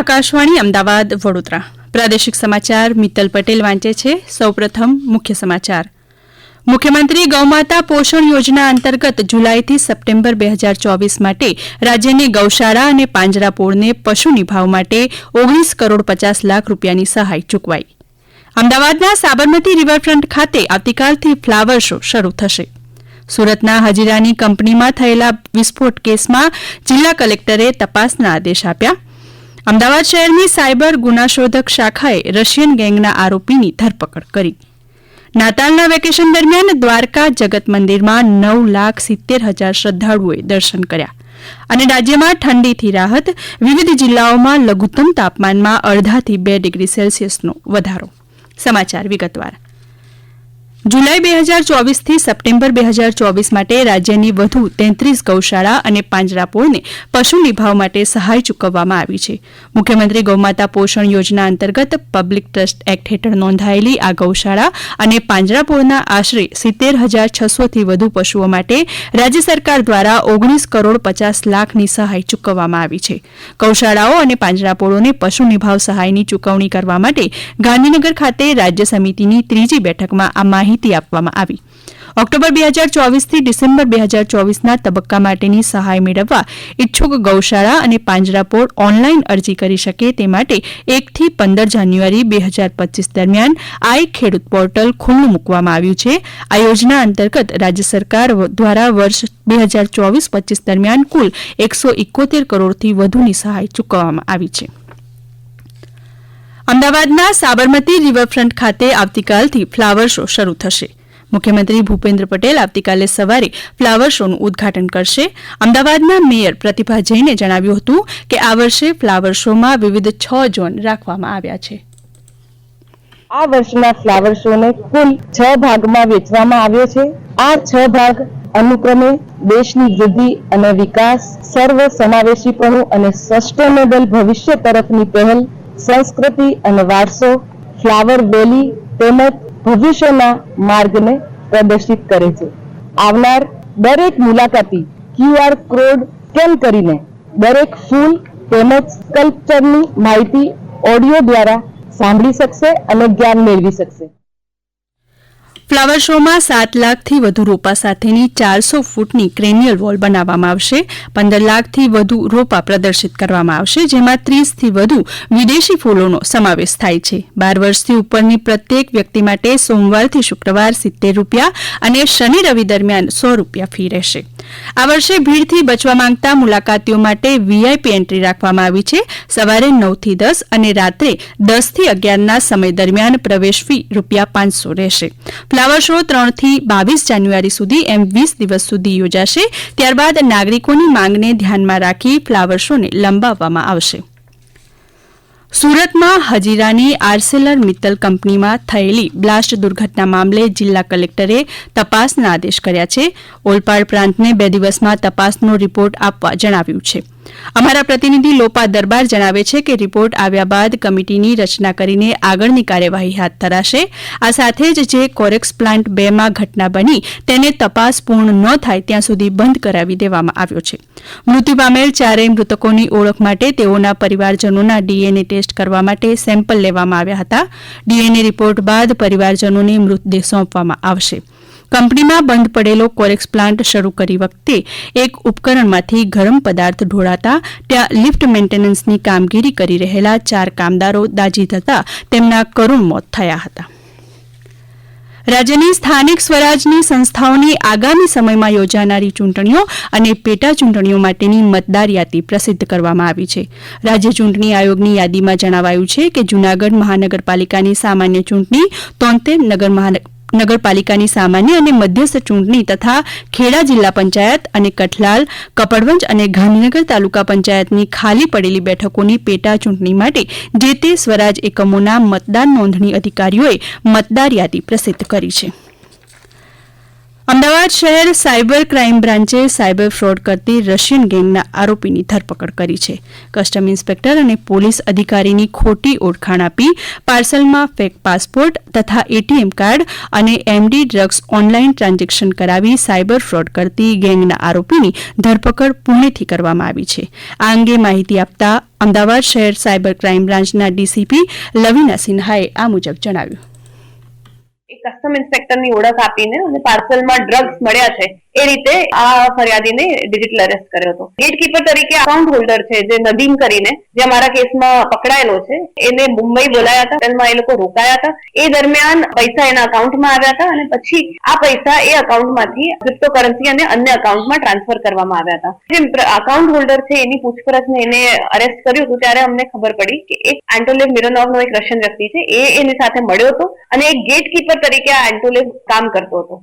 આકાશવાણી, અમદાવાદ, વડોદરા. પ્રાદેશિક સમાચાર મિત્તલ પટેલ વાંચે છે. સૌપ્રથમ મુખ્ય સમાચાર. મુખ્યમંત્રી ગૌમાતા પોષણ યોજના અંતર્ગત જુલાઈથી સપ્ટેમ્બર બે હજાર ચોવીસ માટે રાજ્યની ગૌશાળા અને પાંજરાપોળને પશુ નિભાવ માટે ઓગણીસ કરોડ પચાસ લાખ રૂપિયાની સહાય ચૂકવાઈ. અમદાવાદના સાબરમતી રિવરફ્રન્ટ ખાતે આવતીકાલથી ફ્લાવર શો શરૂ થશે. સુરતના હજીરાની કંપનીમાં થયેલા વિસ્ફોટ કેસમાં જિલ્લા કલેક્ટરે તપાસના આદેશ આપ્યા. અમદાવાદ શહેરની સાયબર ગુનાશોધક શાખાએ રશિયન ગેંગના આરોપીની ધરપકડ કરી. નાતાલના વેકેશન દરમિયાન દ્વારકા જગત મંદિરમાં નવ લાખ સિત્તેર હજાર શ્રદ્ધાળુઓએ દર્શન કર્યા અને રાજ્યમાં ઠંડીથી રાહત, વિવિધ જિલ્લાઓમાં લઘુત્તમ તાપમાનમાં અડધાથી બે ડિગ્રી સેલ્સિયસનો વધારો. સમાચાર વિગતવાર. જુલાઈ બે હજાર ચોવીસથી સપ્ટેમ્બર બે હજાર ચોવીસ માટે રાજ્યની વધુ તેત્રીસ ગૌશાળા અને પાંજરાપોળને પશુ નિભાવ માટે સહાય ચૂકવવામાં આવી છે. મુખ્યમંત્રી ગૌમાતા પોષણ યોજના અંતર્ગત પબ્લિક ટ્રસ્ટ એક્ટ હેઠળ નોંધાયેલી આ ગૌશાળા અને પાંજરાપોળના આશરે સિત્તેર હજાર છસોથી વધુ પશુઓ માટે રાજ્ય સરકાર દ્વારા ઓગણીસ કરોડ પચાસ લાખની સહાય ચૂકવવામાં આવી છે. ગૌશાળાઓ અને પાંજરાપોળોને પશુ નિભાવ સહાયની ચૂકવણી કરવા માટે ગાંધીનગર ખાતે રાજ્ય સમિતિની ત્રીજી બેઠકમાં આ માહિતી આપવામાં આવી. ઓક્ટોબર બે હજાર ચોવીસથી ડિસેમ્બર બે હજાર ચોવીસના તબક્કા માટેની સહાય મેળવવા ઇચ્છુક ગૌશાળા અને પાંજરાપોળ ઓનલાઈન અરજી કરી શકે તે માટે એકથી પંદર જાન્યુઆરી બે હજાર પચીસ દરમિયાન આઈ ખેડૂત પોર્ટલ ખુલ્લું મૂકવામાં આવ્યું છે. આ યોજના અંતર્ગત રાજ્ય સરકાર દ્વારા વર્ષ બે હજાર ચોવીસ પચીસ દરમિયાન કુલ એકસો ઇકોતેર કરોડથી વધુની સહાય ચૂકવવામાં આવી છે. અમદાવાદના સાબરમતી રિવરફ્રન્ટ ખાતે આવતીકાલથી ફ્લાવર શો શરૂ થશે. મુખ્યમંત્રી ભૂપેન્દ્ર પટેલ આવતીકાલે સવારે ફ્લાવર શોનું ઉદઘાટન કરશે. અમદાવાદના મેયર પ્રતિભા જૈને જણાવ્યું હતું કે આ વર્ષે ફ્લાવર શોમાં વિવિધ છ ઝોન રાખવામાં આવ્યા છે. આ વર્ષના ફ્લાવર શોને કુલ છ ભાગમાં વેચવામાં આવ્યો છે. આ છ ભાગ અનુક્રમે દેશની વૃદ્ધિ અને વિકાસ સર્વ સમાવેશીપણું અને સસ્ટેનેબલ ભવિષ્ય તરફની પહેલ સંસ્કૃતિ અને વારસો, ફ્લાવર વેલી તેમજ ભવિષ્યના માર્ગને પ્રદર્શિત કરે છે. આવનાર દરેક મુલાકાતી ક્યુઆર કોડ સ્કેન કરીને દરેક ફૂલ તેમજ સ્કલ્પચરની માહિતી ઓડિયો દ્વારા સાંભળી શકશે અને જ્ઞાન મેળવી શકશે. ફ્લાવર શોમાં સાત લાખથી વધુ રોપા સાથેની ચારસો ફૂટની ક્રેનિયલ વોલ બનાવવામાં આવશે. પંદર લાખથી વધુ રોપા પ્રદર્શિત કરવામાં આવશે, જેમાં ત્રીસથી વધુ વિદેશી ફૂલોનો સમાવેશ થાય છે. બાર વર્ષથી ઉપરની પ્રત્યેક વ્યક્તિ માટે સોમવારથી શુક્રવાર સિત્તેર રૂપિયા અને શનિ રવિ દરમિયાન સો રૂપિયા ફી રહેશે. આ વર્ષે ભીડથી બચવા માંગતા મુલાકાતીઓ માટે વીઆઈપી એન્ટ્રી રાખવામાં આવી છે. સવારે નવથી દસ અને રાત્રે દસથી અગિયારના સમય દરમિયાન પ્રવેશ ફી રૂપિયા પાંચસો રહેશે. ફ્લાવર શો ત્રણથી બાવીસ જાન્યુઆરી સુધી એમ વીસ દિવસ સુધી યોજાશે. ત્યારબાદ નાગરિકોની માંગને ધ્યાનમાં રાખી ફ્લાવર શોને લંબાવવામાં આવશે. સુરતમાં હજીરાની આર્સેલર મિત્તલ કંપનીમાં થયેલી બ્લાસ્ટ દુર્ઘટના મામલે જિલ્લા કલેક્ટરે તપાસના આદેશ કર્યા છે. ઓલપાડ પ્રાંતને બે દિવસમાં તપાસનો રિપોર્ટ આપવા જણાવ્યું છે. અમારા પ્રતિનિધિ લોપા દરબાર જણાવે છે કે રિપોર્ટ આવ્યા બાદ કમિટીની રચના કરીને આગળની કાર્યવાહી હાથ ધરાશે. આ સાથે જ જે કોરેક્સ પ્લાન્ટ બેમાં ઘટના બની તેને તપાસ પૂર્ણ ન થાય ત્યાં સુધી બંધ કરાવી દેવામાં આવ્યો છે. મૃત્યુ પામેલ ચારેય મૃતકોની ઓળખ માટે તેઓના પરિવારજનોના ડીએનએ ટેસ્ટ કરવા માટે સેમ્પલ લેવામાં આવ્યા હતા. ડીએનએ રિપોર્ટ બાદ પરિવારજનોને મૃતદેહ સોંપવામાં આવશે. કંપનીમાં બંધ પડેલો કોરેક્સ પ્લાન્ટ શરૂ કરી વખતે એક ઉપકરણમાંથી ગરમ પદાર્થ ઢોળાતા ત્યાં લિફ્ટ મેન્ટેનન્સની કામગીરી કરી રહેલા ચાર કામદારો દાજી થતા તેમના કરુણ મોત થયા હતા. રાજ્યની સ્થાનિક સ્વરાજની સંસ્થાઓની આગામી સમયમાં યોજાનારી ચૂંટણીઓ અને પેટા ચૂંટણીઓ માટેની મતદાર યાદી પ્રસિદ્ધ કરવામાં આવી છે. રાજ્ય ચૂંટણી આયોગની યાદીમાં જણાવાયું છે કે જૂનાગઢ મહાનગરપાલિકાની સામાન્ય ચૂંટણી તોતેર નગર નગરપાલિકાની સામાન્ય અને મધ્યસ્થ ચૂંટણી તથા ખેડા જિલ્લા પંચાયત અને કઠલાલ, કપડવંજ અને ગાંધીનગર તાલુકા પંચાયતની ખાલી પડેલી બેઠકોની પેટા ચૂંટણી માટે જે તે સ્વરાજ એકમોના મતદાન નોંધણી અધિકારીઓએ મતદાર યાદી પ્રસિદ્ધ કરી છે. અમદાવાદ શહેર સાયબર ક્રાઇમ બ્રાન્ચે સાયબર ફ્રોડ કરતી રશિયન ગેંગના આરોપીની ધરપકડ કરી છે. કસ્ટમ ઇન્સ્પેક્ટર અને પોલીસ અધિકારીની ખોટી ઓળખાણ આપી પાર્સલમાં ફેક પાસપોર્ટ તથા એટીએમ કાર્ડ અને એમડી ડ્રગ્સ ઓનલાઈન ટ્રાન્ઝેક્શન કરાવી સાયબર ફ્રોડ કરતી ગેંગના આરોપીની ધરપકડ પુણેથી કરવામાં આવી છે. આ અંગે માહિતી આપતા અમદાવાદ શહેર સાયબર ક્રાઇમ બ્રાન્ચના ડીસીપી લવિના સિન્હાએ આ મુજબ જણાવ્યું. એક કસ્ટમ ઇન્સ્પેક્ટરની ઓળખ આપીને અને પાર્સલમાં ડ્રગ્સ મળ્યા છે. એ રીતે આ ફરિયાદીને ડિજિટલ અરેસ્ટ કર્યો હતો. ગેટકીપર તરીકે અકાઉન્ટ હોલ્ડર છે, જે નદીમ કરીને, જે અમારા કેસમાં પકડાયેલો છે, એને મુંબઈ બોલાયા હતા તેમાં એ લોકો રોકાયા હતા. એ દરમિયાન પૈસા એના અકાઉન્ટમાં આવ્યા હતા અને પછી આ પૈસા એ અકાઉન્ટમાંથી ક્રિપ્ટોકરન્સી અને અન્ય અકાઉન્ટમાં ટ્રાન્સફર કરવામાં આવ્યા હતા. જે અકાઉન્ટ હોલ્ડર છે, એની પૂછપરછને એને અરેસ્ટ કર્યું હતું, ત્યારે અમને ખબર પડી કે એક એન્ટોલેવ મિરોનોવનો એક રશિયન વ્યક્તિ છે, એ એની સાથે મળ્યો હતો અને એક ગેટકીપર તરીકે આ એન્ટોલેવ કામ કરતો હતો.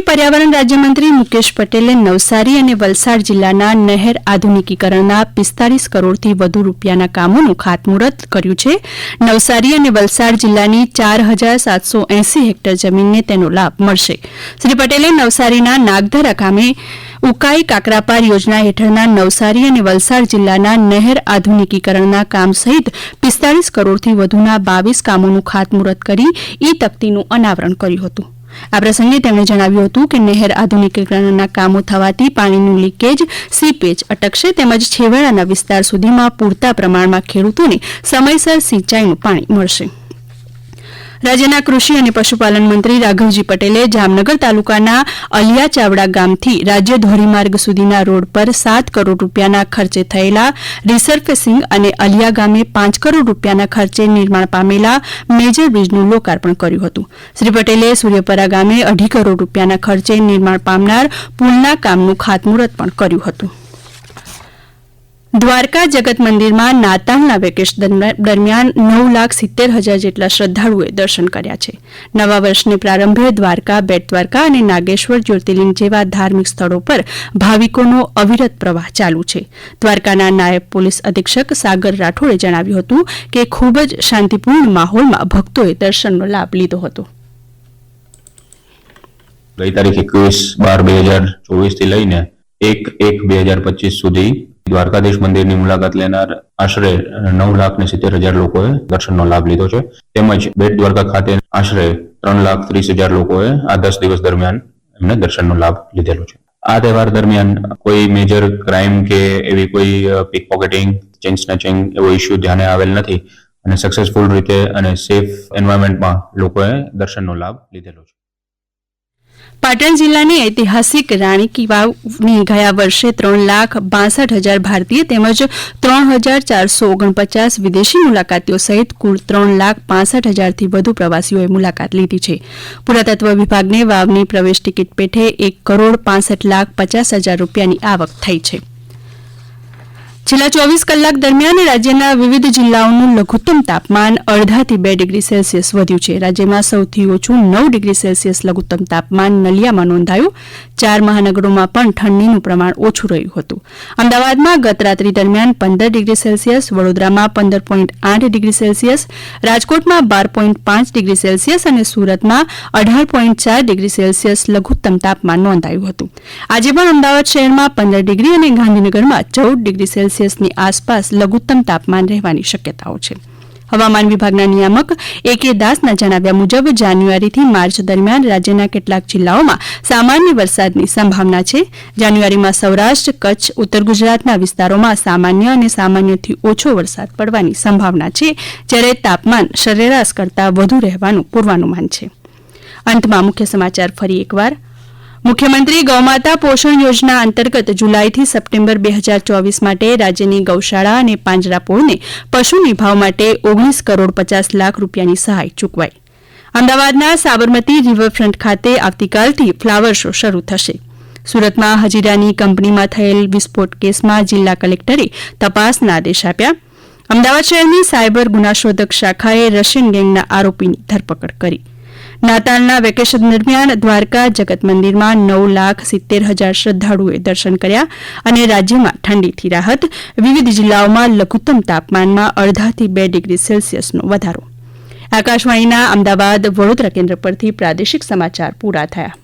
અને પર્યાવરણ રાજ્યમંત્રી મુકેશ પટેલે નવસારી અને વલસાડ જિલ્લાના નહેર આધુનિકીકરણના પિસ્તાલીસ કરોડથી વધુ રૂપિયાના કામોનું ખાતમુહૂર્ત કર્યું છે. નવસારી અને વલસાડ જિલ્લાની ચાર હજાર સાતસો એસી હેક્ટર જમીનને તેનો લાભ મળશે. શ્રી પટેલે નવસારીના નાગધરા ગામે ઉકાઈ કાકરાપાર યોજના હેઠળના નવસારી અને વલસાડ જિલ્લાના નહેર આધુનિકીકરણના કામ સહિત પિસ્તાલીસ કરોડથી વધુના બાવીસ કામોનું ખાતમુહૂર્ત કરી ઈ તકતીનું અનાવરણ કર્યું હતું. આ પ્રસંગે તેમણે જણાવ્યું હતું કે નહેર આધુનિકીકરણના કામો થવાથી પાણીનું લીકેજ સીપેજ અટકશે તેમજ છેવાડાના વિસ્તાર સુધીમાં પૂરતા પ્રમાણમાં ખેડૂતોને સમયસર સિંચાઈનું પાણી મળશે. રાજ્યના કૃષિ અને પશુપાલન મંત્રી રાઘવજી પટેલે જામનગર તાલુકાના અલિયા ચાવડા ગામથી રાજ્ય ધોરીમાર્ગ સુધીના રોડ પર સાત કરોડ રૂપિયાના ખર્ચે થયેલા રિસર્ફેસિંગ અને અલિયા ગામે પાંચ કરોડ રૂપિયાના ખર્ચે નિર્માણ પામેલા મેજર બ્રિજનું લોકાર્પણ કર્યું હતું. શ્રી પટેલે સૂર્યપરા ગામે અઢી કરોડ રૂપિયાના ખર્ચે નિર્માણ પામનાર પુલના કામનું ખાતમુહૂર્ત પણ કર્યું હતું. દ્વારકા જગત મંદિરમાં નાતાલના વેકેશન દરમિયાન નવ લાખ સિત્તેર હજાર જેટલા શ્રદ્ધાળુઓએ દર્શન કર્યા છે. નવા વર્ષને પ્રારંભે દ્વારકા, બેટ દ્વારકા અને નાગેશ્વર, જ્યોતિર્લિંગ જેવા ધાર્મિક સ્થળો પર ભાવિકોનો અવિરત પ્રવાહ ચાલુ છે. દ્વારકાના નાયબ પોલીસ અધિક્ષક સાગર રાઠોડે જણાવ્યું હતું કે ખૂબ જ શાંતિપૂર્ણ માહોલમાં ભક્તોએ દર્શનનો લાભ લીધો હતો. ગઈ તારીખ એકવીસ બાર બે હજાર ચોવીસથી લઈને એક એક બે હજાર પચીસ સુધી દ્વારકાધીશ મંદિરની મુલાકાત લેનાર આશરે નવ લાખ ને સિત્તેર હજાર લોકોએ દર્શનનો લાભ લીધો છે. તેમજ બેટ દ્વારકા ખાતે આશરે ત્રણ લાખ ત્રીસ હજાર લોકોએ આ દસ દિવસ દરમિયાન એમને દર્શનનો લાભ લીધેલો છે. આ તહેવાર દરમિયાન કોઈ મેજર ક્રાઇમ કે એવી કોઈ પિક પોકેટિંગ ચેન સ્નેચિંગ એવો ઇસ્યુ ધ્યાને આવેલ નથી અને સક્સેસફુલ રીતે અને સેફ એન્વાયરમેન્ટમાં લોકોએ દર્શનનો લાભ લીધેલો છે. પાટણ જિલ્લાની ઐતિહાસિક રાણી કી વાવની ગયા વર્ષે ત્રણ લાખ બાસઠ હજાર ભારતીય તેમજ ત્રણ હજાર ચારસો ઓગણપચાસ વિદેશી મુલાકાતીઓ સહિત કુલ ત્રણ લાખ પાસઠ હજારથી વધુ પ્રવાસીઓએ મુલાકાત લીધી છે. પુરાતત્વ વિભાગને વાવની પ્રવેશ ટિકિટ પેઠે એક કરોડ પાસઠ લાખ પચાસ હજાર રૂપિયાની આવક થઈ છે. છેલ્લા ચોવીસ કલાક દરમિયાન રાજ્યના વિવિધ જિલ્લાઓનું લઘુત્તમ તાપમાન અડધાથી બે ડિગ્રી સેલ્સિયસ વધ્યું છે. રાજ્યમાં સૌથી ઓછું નવ ડિગ્રી સેલ્સિયસ લઘુત્તમ તાપમાન નલિયામાં નોંધાયું. ચાર મહાનગરોમાં પણ ઠંડીનું પ્રમાણ ઓછું રહ્યું હતું. અમદાવાદમાં ગત રાત્રિ દરમિયાન પંદર ડિગ્રી સેલ્સિયસ, વડોદરામાં પંદર પોઈન્ટ આઠ ડિગ્રી સેલ્સિયસ, રાજકોટમાં બાર પોઈન્ટ પાંચ ડિગ્રી સેલ્સિયસ અને સુરતમાં અઢાર પોઈન્ટ ચાર ડિગ્રી સેલ્સિયસ લઘુત્તમ તાપમાન નોંધાયું હતું. આજે પણ અમદાવાદ શહેરમાં પંદર ડિગ્રી અને ગાંધીનગરમાં ચૌદ ડિગ્રી સેલ્સિયસની આસપાસ લઘુત્તમ તાપમાન રહેવાની શક્યતાઓ છે. હવામાન વિભાગના નિયામક એ કે દાસના જણાવ્યા મુજબ જાન્યુઆરીથી માર્ચ દરમિયાન રાજ્યના કેટલાક જિલ્લાઓમાં સામાન્ય વરસાદની સંભાવના છે. જાન્યુઆરીમાં સૌરાષ્ટ્ર, કચ્છ, ઉત્તર ગુજરાતના વિસ્તારોમાં સામાન્ય અને સામાન્યથી ઓછો વરસાદ પડવાની સંભાવના છે, જ્યારે તાપમાન સરેરાશ કરતાં વધુ રહેવાનું પૂર્વાનુમાન છે. અંતમાં મુખ્ય સમાચાર ફરી એકવાર. મુખ્યમંત્રી ગૌમાતા પોષણ યોજના અંતર્ગત જુલાઈથી સપ્ટેમ્બર બે હજાર ચોવીસ માટે રાજ્યની ગૌશાળા અને પાંજરાપોળને પશુ નિભાવ માટે ઓગણીસ કરોડ પચાસ લાખ રૂપિયાની સહાય ચૂકવાઈ. અમદાવાદના સાબરમતી રિવરફ્રન્ટ ખાતે આવતીકાલથી ફ્લાવર શો શરૂ થશે. સુરતમાં હજીરાની કંપનીમાં થયેલ વિસ્ફોટ કેસમાં જિલ્લા કલેક્ટરે તપાસના આદેશ આપ્યા. અમદાવાદ શહેરની સાયબર ગુનાશોધક શાખાએ રશિયન ગેંગના આરોપીની ધરપકડ કરી. નાતાલના વેકેશન દરમિયાન દ્વારકા જગત મંદિરમાં નવ લાખ સિત્તેર હજાર શ્રદ્ધાળુઓએ દર્શન કર્યા અને રાજ્યમાં ઠંડીથી રાહત, વિવિધ જિલ્લાઓમાં લઘુત્તમ તાપમાનમાં અડધાથી બે ડિગ્રી સેલ્સિયસનો વધારો. આકાશવાણીના અમદાવાદ વડોદરા કેન્દ્ર પરથી પ્રાદેશિક સમાચાર પૂરા થયા.